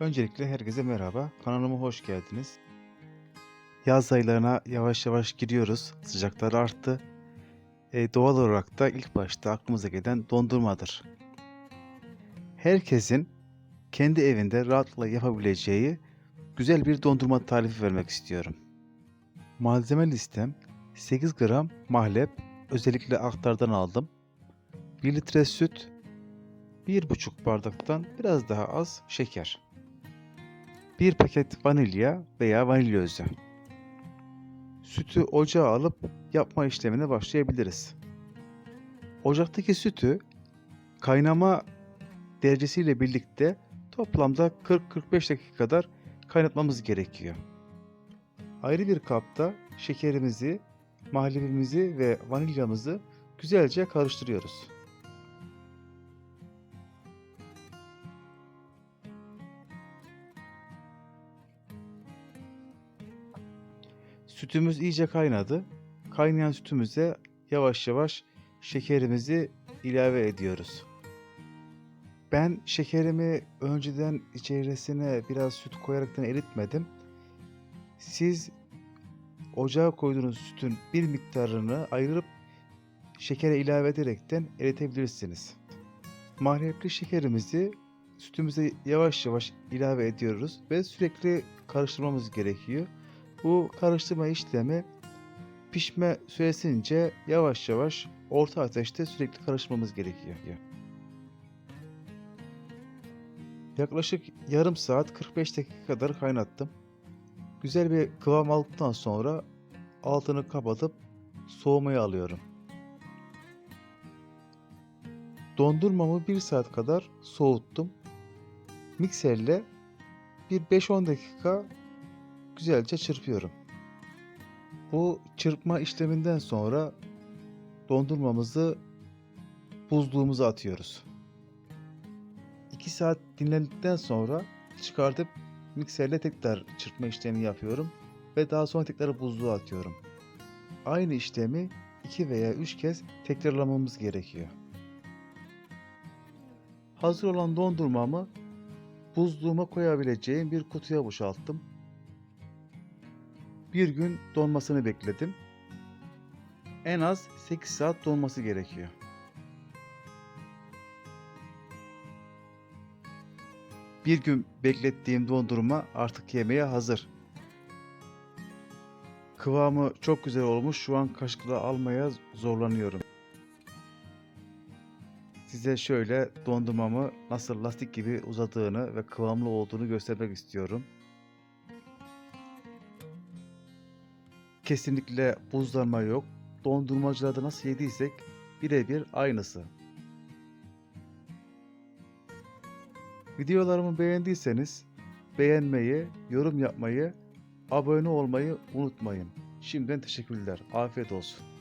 Öncelikle herkese merhaba. Kanalıma hoş geldiniz. Yaz aylarına yavaş yavaş giriyoruz. Sıcaklar arttı. E, doğal olarak da ilk başta aklımıza gelen dondurmadır. Herkesin kendi evinde rahatlıkla yapabileceği güzel bir dondurma tarifi vermek istiyorum. Malzeme listem 8 gram mahlep özellikle aktardan aldım. 1 litre süt, 1,5 bardaktan biraz daha az şeker. 1 paket vanilya veya vanilya özü. Sütü ocağa alıp yapma işlemine başlayabiliriz. Ocaktaki sütü kaynama derecesiyle birlikte toplamda 40-45 dakika kadar kaynatmamız gerekiyor. Ayrı bir kapta şekerimizi, mahlebimizi ve vanilyamızı güzelce karıştırıyoruz. Sütümüz iyice kaynadı. Kaynayan sütümüze yavaş yavaş şekerimizi ilave ediyoruz. Ben şekerimi önceden içerisine biraz süt koyaraktan eritmedim. Siz ocağa koyduğunuz sütün bir miktarını ayırıp şekere ilave ederekten eritebilirsiniz. Mahlepli şekerimizi sütümüze yavaş yavaş ilave ediyoruz ve sürekli karıştırmamız gerekiyor. Bu karıştırma işlemi pişme süresince yavaş yavaş orta ateşte sürekli karıştırmamız gerekiyor. Yaklaşık yarım saat 45 dakika kadar kaynattım. Güzel bir kıvam aldıktan sonra altını kapatıp soğumaya alıyorum. Dondurmamı 1 saat kadar soğuttum. Mikserle bir 5-10 dakika güzelce çırpıyorum. Bu çırpma işleminden sonra dondurmamızı buzluğumuza atıyoruz. 2 saat dinlendikten sonra çıkartıp mikserle tekrar çırpma işlemi yapıyorum ve daha sonra tekrar buzluğa atıyorum. Aynı işlemi 2 veya 3 kez tekrarlamamız gerekiyor. Hazır olan dondurmamı buzluğuma koyabileceğim bir kutuya boşalttım. Bir gün donmasını bekledim. En az 8 saat donması gerekiyor. Bir gün beklettiğim dondurma artık yemeye hazır. Kıvamı çok güzel olmuş. Şu an kaşıkla almaya zorlanıyorum. Size şöyle dondurmamı nasıl lastik gibi uzadığını ve kıvamlı olduğunu göstermek istiyorum. Kesinlikle buzlanma yok. Dondurmacılarda nasıl yediysek birebir aynısı. Videolarımı beğendiyseniz beğenmeyi, yorum yapmayı, abone olmayı unutmayın. Şimdiden teşekkürler. Afiyet olsun.